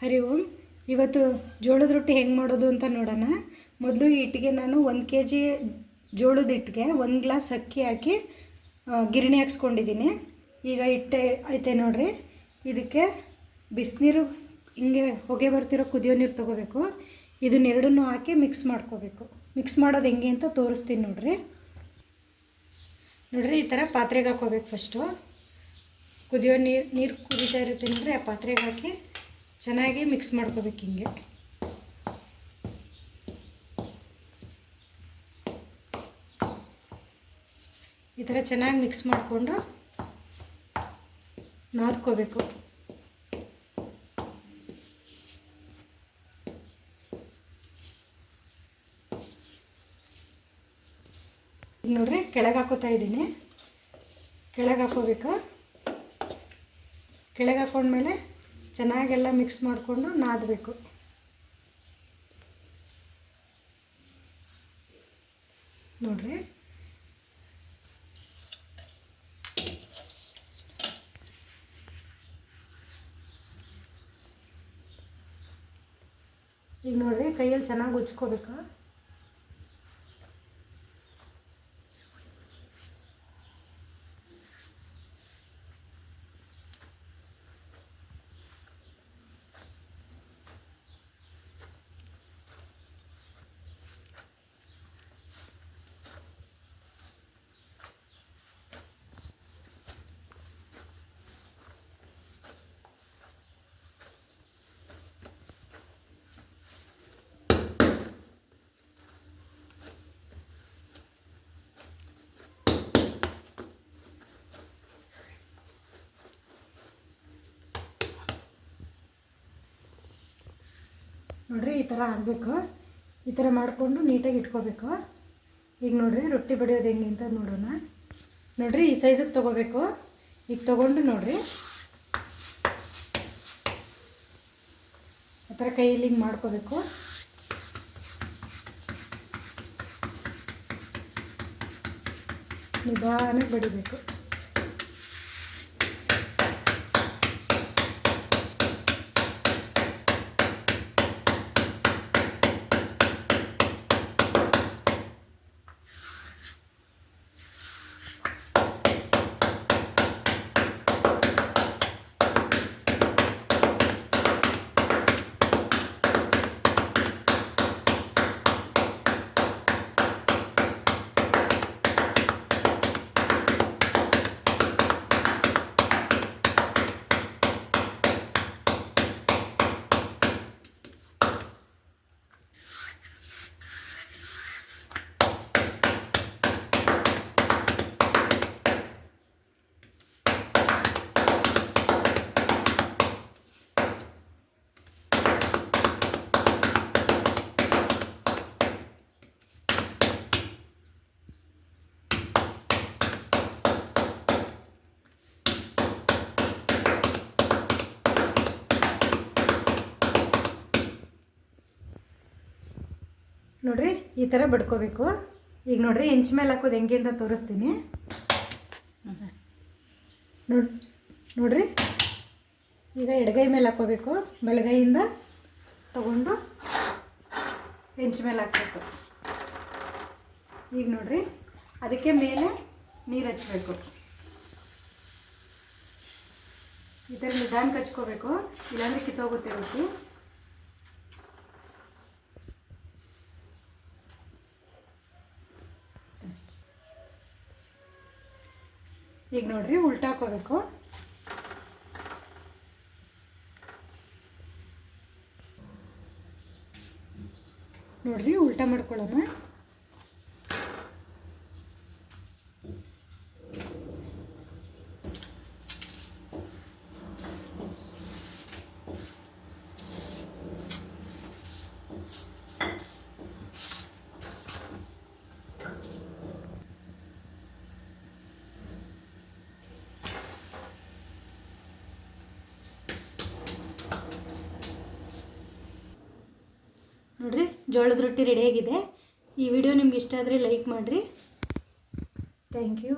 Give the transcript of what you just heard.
ಹರಿ ಓಂ. ಇವತ್ತು ಜೋಳದ ರೊಟ್ಟಿ ಹೆಂಗೆ ಮಾಡೋದು ಅಂತ ನೋಡೋಣ. ಮೊದಲು ಈ ಹಿಟ್ಟಿಗೆ ನಾನು ಒಂದು ಕೆ ಜಿ ಜೋಳದ ಹಿಟ್ಟಿಗೆ ಒಂದು ಗ್ಲಾಸ್ ಅಕ್ಕಿ ಹಾಕಿ ಗಿರಣಿ ಹಾಕ್ಸ್ಕೊಂಡಿದ್ದೀನಿ ಈಗ ಹಿಟ್ಟೆ ಐತೆ ನೋಡ್ರಿ. ಇದಕ್ಕೆ ಬಿಸಿನೀರು, ಹಿಂಗೆ ಹೊಗೆ ಬರ್ತಿರೋ ಕುದಿಯೋ ನೀರು ತೊಗೋಬೇಕು. ಇದನ್ನೆರಡನ್ನೂ ಹಾಕಿ ಮಿಕ್ಸ್ ಮಾಡ್ಕೋಬೇಕು. ಮಿಕ್ಸ್ ಮಾಡೋದು ಹೆಂಗೆ ಅಂತ ತೋರಿಸ್ತೀನಿ ನೋಡ್ರಿ. ನೋಡ್ರಿ, ಈ ಥರ ಪಾತ್ರೆಗೆ ಹಾಕೋಬೇಕು ಫಸ್ಟು. ಕುದಿಯೋ ನೀರು ನೀರು ಕುದಿತಾ ಇರುತ್ತೆ ಅಂದರೆ ಆ ಪಾತ್ರೆಗೆ ಹಾಕಿ ಚೆನ್ನಾಗಿ ಮಿಕ್ಸ್ ಮಾಡ್ಕೋಬೇಕು ಹಿಂಗೆ. ಈ ಥರ ಚೆನ್ನಾಗಿ ಮಿಕ್ಸ್ ಮಾಡಿಕೊಂಡು ನಾದ್ಕೋಬೇಕು. ನೋಡ್ರಿ ಕೆಳಗೆ ಹಾಕೋತಾ ಇದ್ದೀನಿ. ಕೆಳಗೆ ಹಾಕೋಬೇಕು. ಕೆಳಗೆ ಹಾಕೊಂಡ್ಮೇಲೆ ಚೆನ್ನಾಗೆಲ್ಲ ಮಿಕ್ಸ್ ಮಾಡಿಕೊಂಡು ನಾದಬೇಕು. ನೋಡ್ರಿ. ಈಗ ನೋಡ್ರಿ ಕೈಯಲ್ಲಿ ಚೆನ್ನಾಗಿ ಉಜ್ಕೋಬೇಕು. ನೋಡ್ರಿ ಈ ಥರ ಆಗಬೇಕು. ಈ ಥರ ಮಾಡಿಕೊಂಡು ನೀಟಾಗಿ ಇಟ್ಕೋಬೇಕು. ಈಗ ನೋಡಿರಿ ರೊಟ್ಟಿ ಬಡಿಯೋದು ಹೆಂಗೆ ಅಂತ ನೋಡೋಣ. ನೋಡಿರಿ ಈ ಸೈಜಿಗೆ ತೊಗೋಬೇಕು. ಈಗ ತೊಗೊಂಡು ನೋಡಿರಿ. ಆ ಥರ ಕೈಯಲ್ಲಿ ಹಿಂಗೆ ಮಾಡ್ಕೋಬೇಕು. ನಿಧಾನಕ್ಕೆ ಬಡಿಬೇಕು. ನೋಡ್ರಿ, ಈ ಥರ ಬಡ್ಕೋಬೇಕು. ಈಗ ನೋಡ್ರಿ ಇಂಚ್ ಮೇಲೆ ಹಾಕೋದು ಹೆಂಗೆ ಅಂತ ತೋರಿಸ್ತೀನಿ. ನೋಡ್, ನೋಡ್ರಿ. ಈಗ ಎಡಗೈ ಮೇಲೆ ಹಾಕೋಬೇಕು. ಬಲಗೈಯಿಂದ ತಗೊಂಡು ಹೆಂಚು ಮೇಲೆ ಹಾಕಬೇಕು. ಈಗ ನೋಡ್ರಿ, ಅದಕ್ಕೆ ಮೇಲೆ ನೀರು ಹಚ್ಬೇಕು. ಈ ಥರ ನಿಧಾನಕ್ಕೆ ಹಚ್ಕೋಬೇಕು. ಇಲ್ಲಾಂದ್ರೆ ಕಿತ್ತೋಗುತ್ತೆ ರೊಟ್ಟಿ ಈಗ ನೋಡ್ರಿ ಉಲ್ಟಾ ಹಾಕೋಬೇಕು ನೋಡ್ರಿ ಉಲ್ಟಾ ಮಾಡ್ಕೊಳ್ಳೋಣ ನೋಡ್ರಿ ಜೋಳದ ರೊಟ್ಟಿ ರೆಡಿಯಾಗಿದೆ ಈ ವಿಡಿಯೋ ನಿಮ್ಗೆ ಇಷ್ಟ ಆದರೆ ಲೈಕ್ ಮಾಡಿರಿ. Thank you